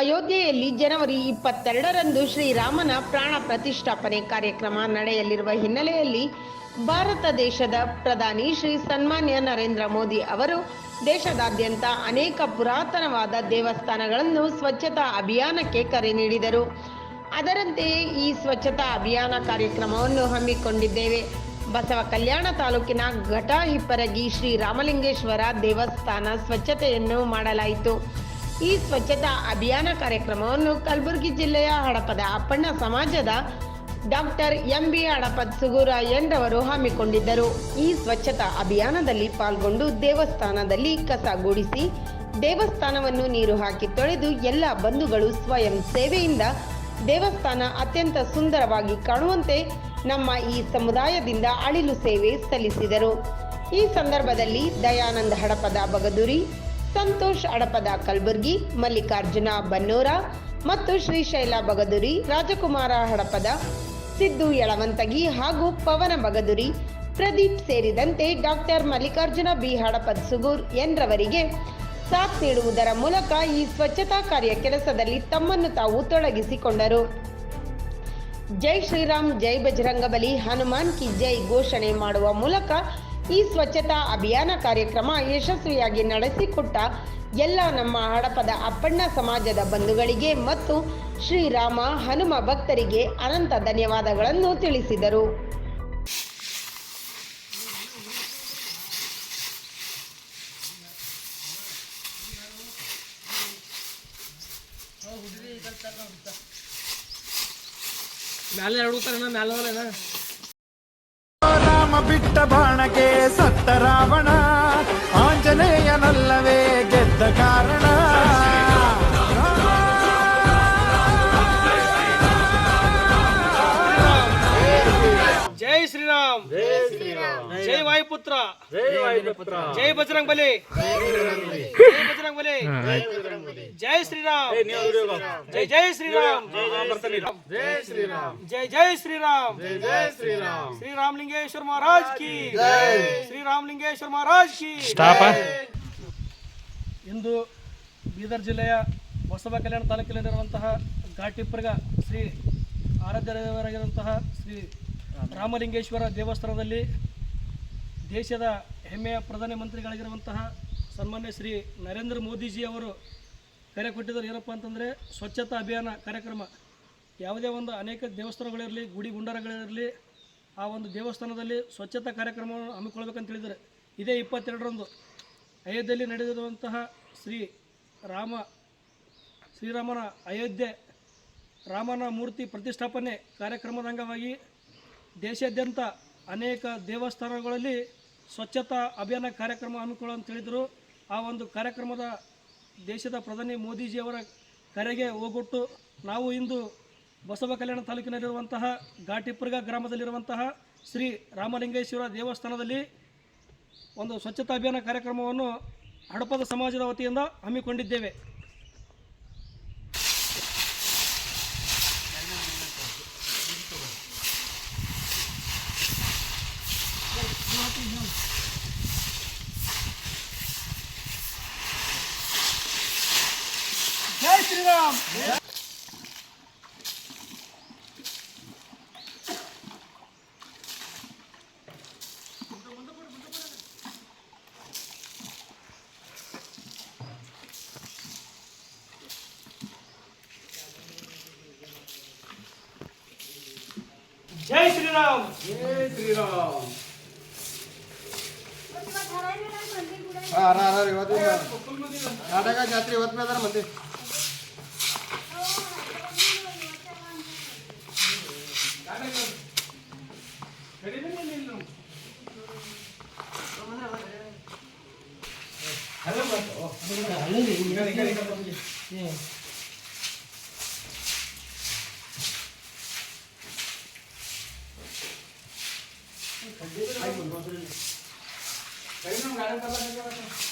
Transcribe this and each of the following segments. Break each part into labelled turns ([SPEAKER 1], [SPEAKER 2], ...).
[SPEAKER 1] ಅಯೋಧ್ಯೆಯಲ್ಲಿ ಜನವರಿ ಇಪ್ಪತ್ತೆರಡರಂದು ಶ್ರೀರಾಮನ ಪ್ರಾಣ ಪ್ರತಿಷ್ಠಾಪನೆ ಕಾರ್ಯಕ್ರಮ ನಡೆಯಲಿರುವ ಹಿನ್ನೆಲೆಯಲ್ಲಿ ಭಾರತ ದೇಶದ ಪ್ರಧಾನಿ ಶ್ರೀ ಸನ್ಮಾನ್ಯ ನರೇಂದ್ರ ಮೋದಿ ಅವರು ದೇಶದಾದ್ಯಂತ ಅನೇಕ ಪುರಾತನವಾದ ದೇವಸ್ಥಾನಗಳನ್ನು ಸ್ವಚ್ಛತಾ ಅಭಿಯಾನಕ್ಕೆ ಕರೆ ನೀಡಿದರು. ಅದರಂತೆಯೇ ಈ ಸ್ವಚ್ಛತಾ ಅಭಿಯಾನ ಕಾರ್ಯಕ್ರಮವನ್ನು ಹಮ್ಮಿಕೊಂಡಿದ್ದೇವೆ. ಬಸವ ಕಲ್ಯಾಣ ತಾಲೂಕಿನ ಘಟ ಹಿಪ್ಪರಗಿ ಶ್ರೀ ರಾಮಲಿಂಗೇಶ್ವರ ದೇವಸ್ಥಾನ ಸ್ವಚ್ಛತೆಯನ್ನು ಮಾಡಲಾಯಿತು. ಈ ಸ್ವಚ್ಛತಾ ಅಭಿಯಾನ ಕಾರ್ಯಕ್ರಮವನ್ನು ಕಲಬುರಗಿ ಜಿಲ್ಲೆಯ ಹಡಪದ ಅಪ್ಪಣ್ಣ ಸಮಾಜದ ಡಾಕ್ಟರ್ ಎಂ ಬಿ ಹಡಪದ್ ಸುಗುರಾಯನ್ರವರು ಹಮ್ಮಿಕೊಂಡಿದ್ದರು. ಈ ಸ್ವಚ್ಛತಾ ಅಭಿಯಾನದಲ್ಲಿ ಪಾಲ್ಗೊಂಡು ದೇವಸ್ಥಾನದಲ್ಲಿ ಕಸ ಗುಡಿಸಿ, ದೇವಸ್ಥಾನವನ್ನು ನೀರು ಹಾಕಿ ತೊಳೆದು ಎಲ್ಲ ಬಂಧುಗಳು ಸ್ವಯಂ ಸೇವೆಯಿಂದ ದೇವಸ್ಥಾನ ಅತ್ಯಂತ ಸುಂದರವಾಗಿ ಕಾಣುವಂತೆ ನಮ್ಮ ಈ ಸಮುದಾಯದಿಂದ ಅಳಿಲು ಸೇವೆ ಸಲ್ಲಿಸಿದರು. ಈ ಸಂದರ್ಭದಲ್ಲಿ ದಯಾನಂದ ಹಡಪದ ಬಗದೂರಿ ಸಂತೋಷ್ ಅಡಪದ ಕಲಬುರ್ಗಿ, ಮಲ್ಲಿಕಾರ್ಜುನ ಬನ್ನೂರ ಮತ್ತು ಶ್ರೀಶೈಲ ಬಗದುರಿ, ರಾಜಕುಮಾರ ಹಡಪದ, ಸಿದ್ದು ಯಳವಂತಗಿ ಹಾಗೂ ಪವನ ಬಗದುರಿ, ಪ್ರದೀಪ್ ಸೇರಿದಂತೆ ಡಾಕ್ಟರ್ ಮಲ್ಲಿಕಾರ್ಜುನ ಬಿ ಹಡಪದ್ ಸುಗೂರ್ ಎನ್ರವರಿಗೆ ಸಾಥ್ ನೀಡುವುದರ ಮೂಲಕ ಈ ಸ್ವಚ್ಛತಾ ಕಾರ್ಯ ಕೆಲಸದಲ್ಲಿ ತಮ್ಮನ್ನು ತಾವು ತೊಡಗಿಸಿಕೊಂಡರು. ಜೈ ಶ್ರೀರಾಮ್, ಜೈ ಬಜರಂಗಬಲಿ ಹನುಮಾನ್ ಕಿ ಜೈ ಘೋಷಣೆ ಮಾಡುವ ಮೂಲಕ ಈ ಸ್ವಚ್ಛತಾ ಅಭಿಯಾನ ಕಾರ್ಯಕ್ರಮ ಯಶಸ್ವಿಯಾಗಿ ನಡೆಸಿಕೊಟ್ಟ ಎಲ್ಲ ನಮ್ಮ ಹಡಪದ ಅಪ್ಪಣ್ಣ ಸಮಾಜದ ಬಂಧುಗಳಿಗೆ ಮತ್ತು ಶ್ರೀರಾಮ ಹನುಮ ಭಕ್ತರಿಗೆ ಅನಂತ ಧನ್ಯವಾದಗಳನ್ನು ತಿಳಿಸಿದರು.
[SPEAKER 2] ಮ್ಯಾಲೆ ಹುಡುಕ್ತಾರಣ್ಣ ಮ್ಯಾಲೆ ಹೋಗಲೇನ
[SPEAKER 3] ರಾಮ ಬಿಟ್ಟ ಬಾಣಕ್ಕೆ ಸತ್ತ ರಾವಣ
[SPEAKER 2] ಶ್ರೀರಾಮ್. ಜೈ ವಾಯುಪುತ್ರ. ಜೈ ಬಜರಂಗ್ ಬಲಿ. ಜೈ ಬಜರಂಗ್ ಬಲಿ. ಜೈ ಶ್ರೀರಾಮ್. ಜೈ ಜೈ ಶ್ರೀರಾಮ್. ಜೈ ಜೈ ಶ್ರೀರಾಮ್. ಶ್ರೀರಾಮಲಿಂಗೇಶ್ವರ ಮಹಾರಾಜ್ ಕಿ. ಶ್ರೀರಾಮಲಿಂಗೇಶ್ವರ ಮಹಾರಾಜ್ ಕಿ. ಇಂದು ಬೀದರ್ ಜಿಲ್ಲೆಯ ಹೊಸಬ ಕಲ್ಯಾಣ ತಾಲೂಕಿನಲ್ಲಿರುವಂತಹ ಘಾಟಿಪ್ರಗ ಶ್ರೀ ಆರಾಧ್ಯ ದೇವರಾಗಿರುವಂತಹ ಶ್ರೀ ರಾಮಲಿಂಗೇಶ್ವರ ದೇವಸ್ಥಾನದಲ್ಲಿ ದೇಶದ ಹೆಮ್ಮೆಯ ಪ್ರಧಾನಮಂತ್ರಿಗಳಾಗಿರುವಂತಹ ಸನ್ಮಾನ್ಯ ಶ್ರೀ ನರೇಂದ್ರ ಮೋದಿಜಿ ಅವರು ಕರೆ ಕೊಟ್ಟಿದ್ದಾರೆ. ಏನಪ್ಪ ಅಂತಂದರೆ ಸ್ವಚ್ಛತಾ ಅಭಿಯಾನ ಕಾರ್ಯಕ್ರಮ. ಯಾವುದೇ ಒಂದು ಅನೇಕ ದೇವಸ್ಥಾನಗಳಿರಲಿ, ಗುಡಿ ಗುಂಡಾರಗಳಿರಲಿ, ಆ ಒಂದು ದೇವಸ್ಥಾನದಲ್ಲಿ ಸ್ವಚ್ಛತಾ ಕಾರ್ಯಕ್ರಮವನ್ನು ಹಮ್ಮಿಕೊಳ್ಬೇಕಂತ ಹೇಳಿದ್ದಾರೆ. ಇದೇ ಇಪ್ಪತ್ತೆರಡರಂದು ಅಯೋಧ್ಯೆಯಲ್ಲಿ ನಡೆದಿರುವಂತಹ ಶ್ರೀ ರಾಮ, ಶ್ರೀರಾಮನ ಅಯೋಧ್ಯೆ ರಾಮನ ಮೂರ್ತಿ ಪ್ರತಿಷ್ಠಾಪನೆ ಕಾರ್ಯಕ್ರಮದ ಅಂಗವಾಗಿ ದೇಶಾದ್ಯಂತ ಅನೇಕ ದೇವಸ್ಥಾನಗಳಲ್ಲಿ ಸ್ವಚ್ಛತಾ ಅಭಿಯಾನ ಕಾರ್ಯಕ್ರಮ ಹಮ್ಮಿಕೊಳ್ಳೋ ಅಂತ ಹೇಳಿದರು. ಆ ಒಂದು ಕಾರ್ಯಕ್ರಮದ ದೇಶದ ಪ್ರಧಾನಿ ಮೋದಿಜಿಯವರ ಕರೆಗೆ ಹೋಗೊಟ್ಟು ನಾವು ಇಂದು ಬಸವ ಕಲ್ಯಾಣ ತಾಲೂಕಿನಲ್ಲಿರುವಂತಹ ಘಾಟಿಪುರ್ಗ ಗ್ರಾಮದಲ್ಲಿರುವಂತಹ ಶ್ರೀ ರಾಮಲಿಂಗೇಶ್ವರ ದೇವಸ್ಥಾನದಲ್ಲಿ ಒಂದು ಸ್ವಚ್ಛತಾ ಅಭಿಯಾನ ಕಾರ್ಯಕ್ರಮವನ್ನು ಹಡಪದ ಸಮಾಜದ ವತಿಯಿಂದ ಹಮ್ಮಿಕೊಂಡಿದ್ದೇವೆ. ಜೈ ಶ್ರೀರಾಮ್ ಜೈ ಶ್ರೀರಾಮ್
[SPEAKER 3] ನಾಟಕ ಜಾತ್ರೆ ಇವತ್ತು ಮೇಲೆ ಮಂದಿ
[SPEAKER 2] ಗುಲ್ಬರ್ಗ ರೀ
[SPEAKER 4] ಎಲ್ಲ ಬಿಡುಗಡೆ
[SPEAKER 5] Ahí, pues, no, no,
[SPEAKER 6] no.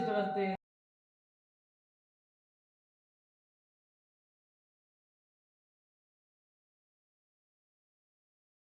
[SPEAKER 6] durante